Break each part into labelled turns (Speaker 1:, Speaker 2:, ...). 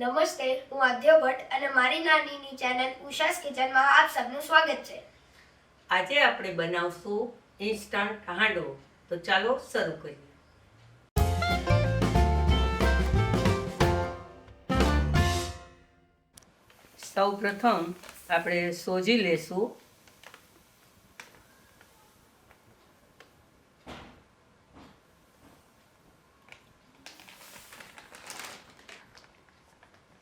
Speaker 1: નમસ્તે, હું આદ્ય ભટ્ટ અને મારી નાનીની ચેનલ ઉષાસ કિચનમાં આપ સબનું સ્વાગત છે.
Speaker 2: આજે આપણે બનાવશું ઇન્સ્ટન્ટ હાંડવો. તો ચાલો શરૂ કરીએ. સૌ પ્રથમ આપણે સોજી લેશું.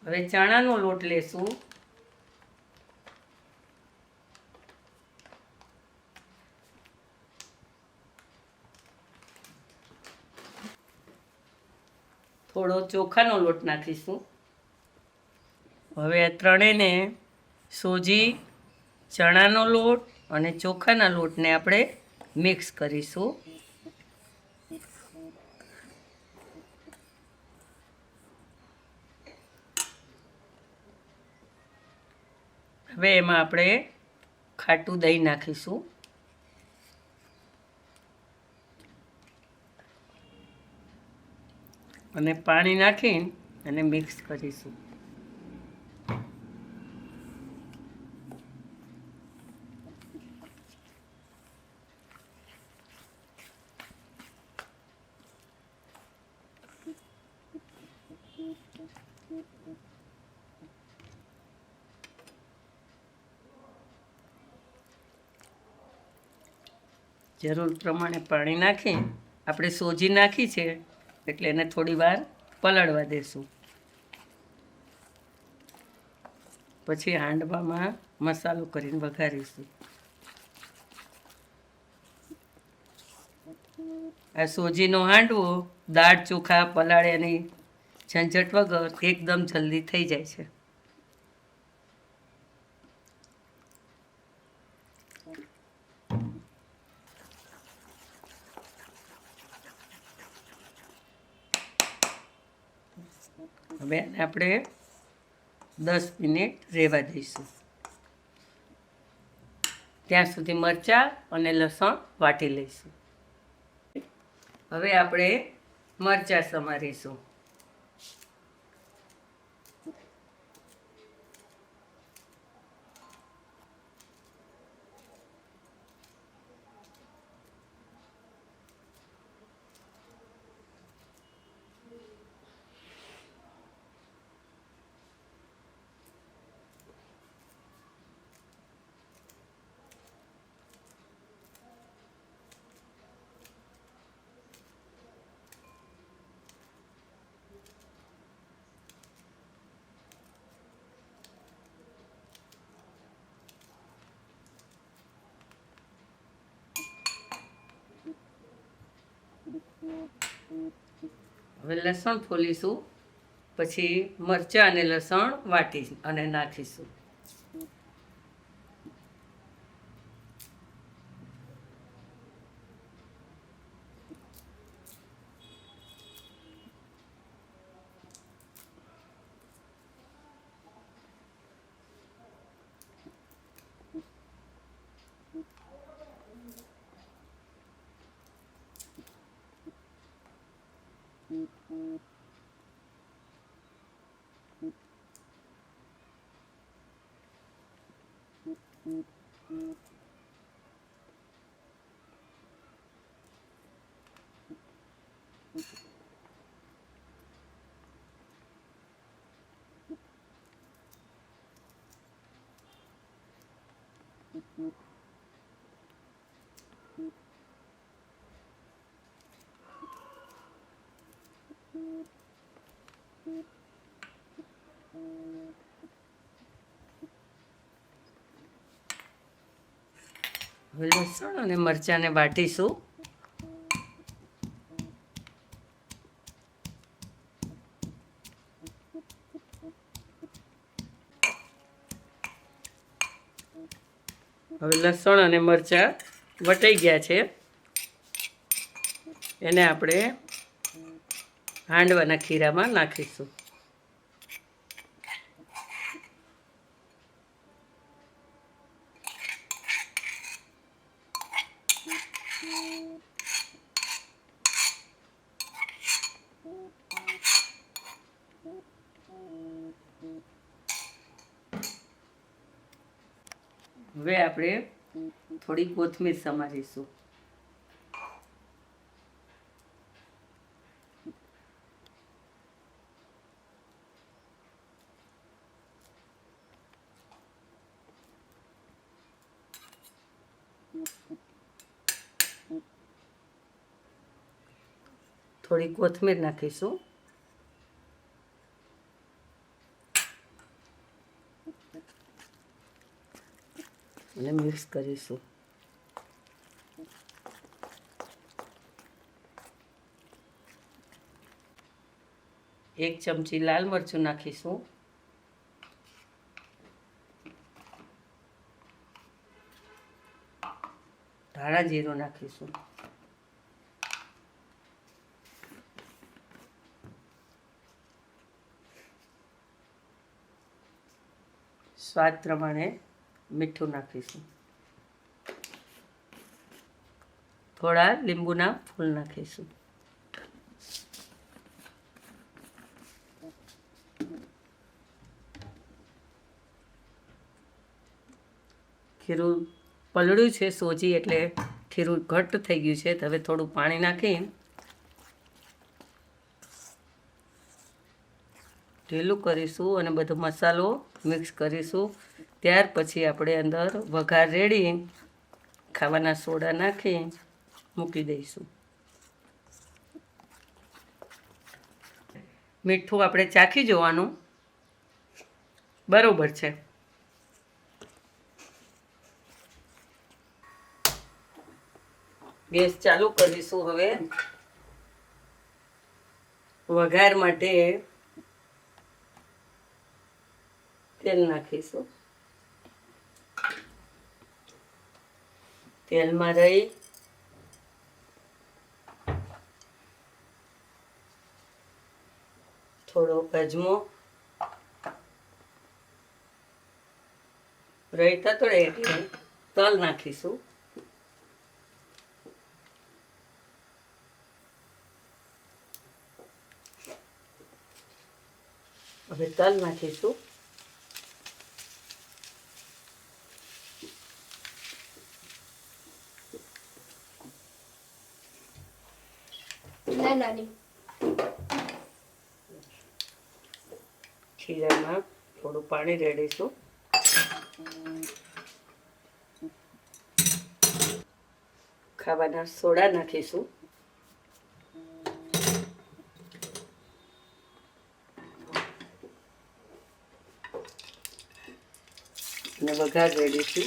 Speaker 2: હવે ચણાનો લોટ લેશું. થોડો ચોખાનો લોટ નાખીશું. હવે આ ત્રણેયને સોજી, ચણાનો લોટ અને ચોખાના લોટને આપણે મિક્સ કરીશું. હવે એમાં આપણે ખાટું દહીં નાખીશું. અને પાણી નાખીને અને મિક્સ કરીશું. જરૂર પ્રમાણે પાણી નાખી, આપણે સોજી નાખી છે, એટલે એને થોડી વાર પલળવા દેશું. પછી હાંડવામાં મસાલો કરીને વઘારીશું. આ સોજીનો હાંડવો દાળ ચોખા પલાળ્યાની ઝંઝટ વગર એકદમ જલ્દી થઈ જાય છે. હવે આપણે દસ મિનિટ રહેવા દઈશું. ત્યાં સુધી મરચાં અને લસણ વાટી લઈશું. હવે આપણે મરચાં સમારીશું. હવે લસણ ફોલીશું પછી મરચાં અને લસણ વાટી અને નાખીશું. Thank you. હવે લસણ અને મરચાંને વાટીશું. હવે લસણ અને મરચાં વટાઈ ગયા છે. એને આપણે હાંડવાના ખીરામાં નાખીશું. હવે આપણે થોડી કોથમીર સમારીશું. થોડી કોથમીર નાખીશું. અને મિક્સ કરીશું એક ચમચી લાલ મરચું નાખીશું ધાણા જીરું નાખીશું. સ્વાદ પ્રમાણે મીઠું નાખીશું. થોડા લીંબુના ફૂલ નાખીશું. ખીરું પલળ્યું છે સોજી એટલે ખીરું ઘટ્ટ થઈ ગયું છે. હવે થોડું પાણી નાખી ઢીલું કરીશું અને બધો મસાલો મિક્સ કરીશું. ત્યાર પછી આપણે અંદર વઘાર રેડી ખાવાના સોડા નાખી મૂકી દઈશું. મીઠું આપણે ચાખી જોવાનું. બરોબર છે. ગેસ ચાલુ કરીશું હવે. વઘાર માટે તેલ નાખીશું. તેલમાં રહી. થોડો અજમો રહી તતડે એટલે તલ નાખીશું. હવે તલ નાખીશું.
Speaker 1: ના નાની.
Speaker 2: ખીરામાં થોડું પાણી રેડીશું ખાવાના સોડા નાખીશું. અને વઘાર રેડીશું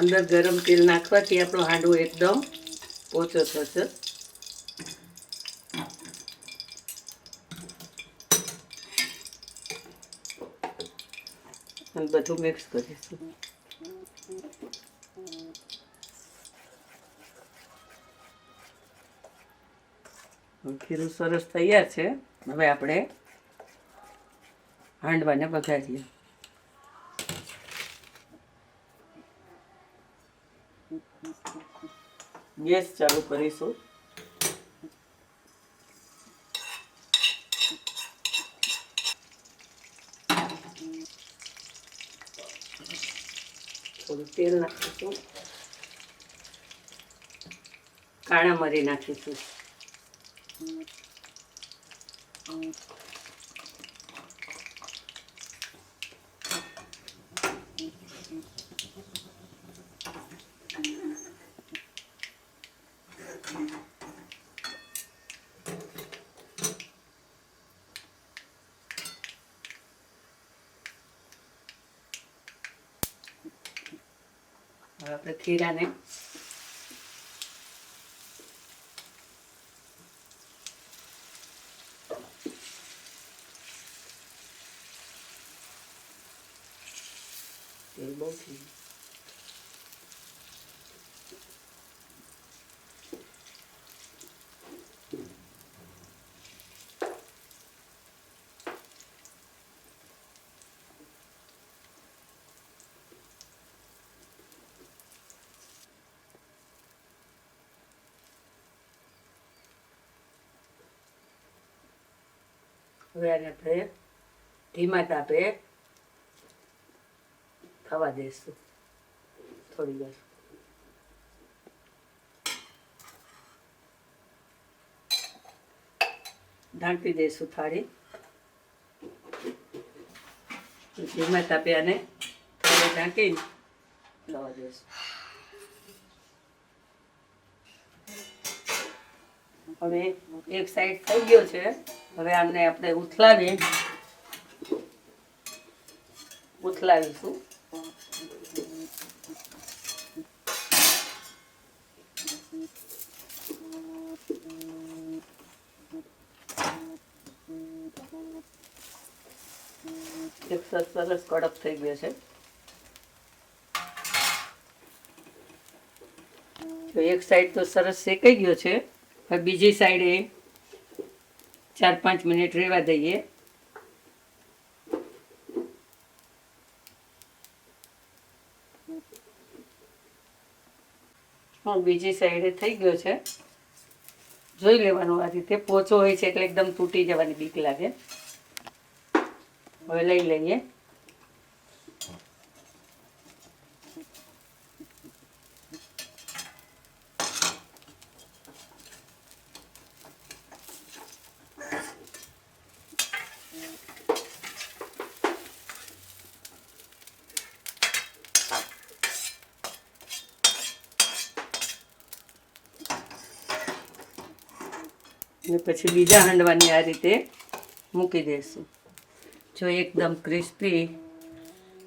Speaker 2: અંદર ગરમ તેલ નાખવાથી આપણો હાંડવો એકદમ પોચો થશે. બધું મિક્સ કરીશું. ખીરું સરસ તૈયાર છે. હવે આપણે હાંડવાને વઘારીએ. ગેસ ચાલુ કરીશું. થોડું તેલ નાખીશું. કાળા મરી નાખીશું. આપણે ખીરાને તેલ બહુ થઈ ગયું. હવે આપણે ધીમા તાપે થવા દઈશું થોડી વાર. ઢાંકી દઈશું થાળી. ધીમા તાપે આને થોડી ઢાંકીને લવા દઈશું હવે એક સાઈડ થઈ ગયો છે. હવે આને આપણે ઉથલાવીએ. ઉથલાવીશું. એક સરસ કડક થઈ ગયો છે. તો એક સાઈડ તો સરસ શેકાઈ ગયો છે. હવે બીજી સાઈડે ચાર પાંચ મિનિટ રહેવા દઈએ. હું, બીજી સાઈડે થઈ ગયો છે. જોઈ લેવાનું આ રીતે. પોચો હોય છે એટલે એકદમ તૂટી જવાની બીક લાગે. હવે લઈ લઈએ. અને પછી બીજા હાંડવાની આ રીતે મૂકી દઈશું જો એકદમ ક્રિસ્પી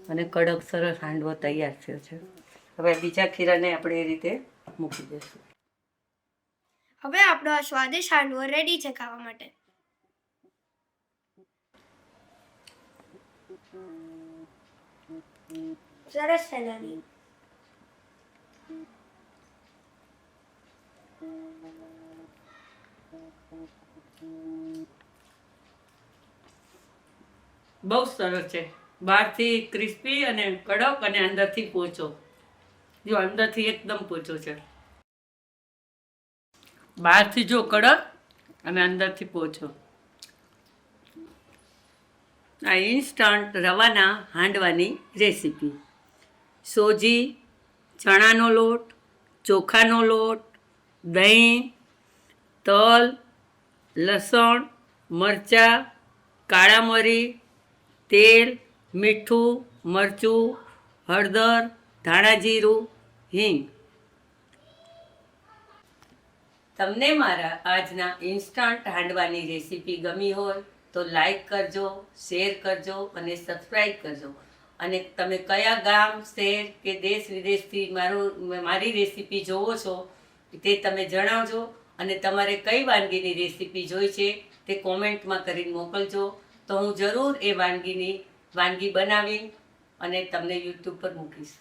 Speaker 2: અને કડક સરસ હાંડવો તૈયાર થયો છે. હવે બીજા ખીરાને આપણે એ રીતે મૂકી દઈશું
Speaker 1: હવે આપણો આ સ્વાદિષ્ટ હાંડવો રેડી છે ખાવા માટે. સરસ છે
Speaker 2: બહુ સરસ છે. બહારથી ક્રિસ્પી અને કડક અને અંદરથી પોચો. જો અંદરથી એકદમ પોચો છે. બહારથી જો કડક અને અંદરથી પોચો. આ ઇન્સ્ટન્ટ રવાના હાંડવાની રેસીપી સોજી, ચણાનો લોટ, ચોખાનો લોટ, દહીં, તલ, લસણ, મરચાં, કાળા મરી તેલ, મીઠું, મરચું, હળદર ધાણા જીરું હિંગ. તમને મારા આજના ઇન્સ્ટન્ટ હાંડવાની રેસીપી ગમી હોય તો લાઈક કરજો, શેર કરજો અને સબસ્ક્રાઈબ કરજો. અને તમે કયા ગામ, શહેર કે દેશ વિદેશથી મારું, મારી રેસીપી જોવો છો તે તમે જણાવજો. અને તમારે કઈ વાનગીની રેસીપી જોઈ છે તે કોમેન્ટમાં કરીને મોકલજો. તો હું જરૂર એ વાનગીની વાનગી બનાવી અને તમને યુટ્યુબ પર મૂકીશ.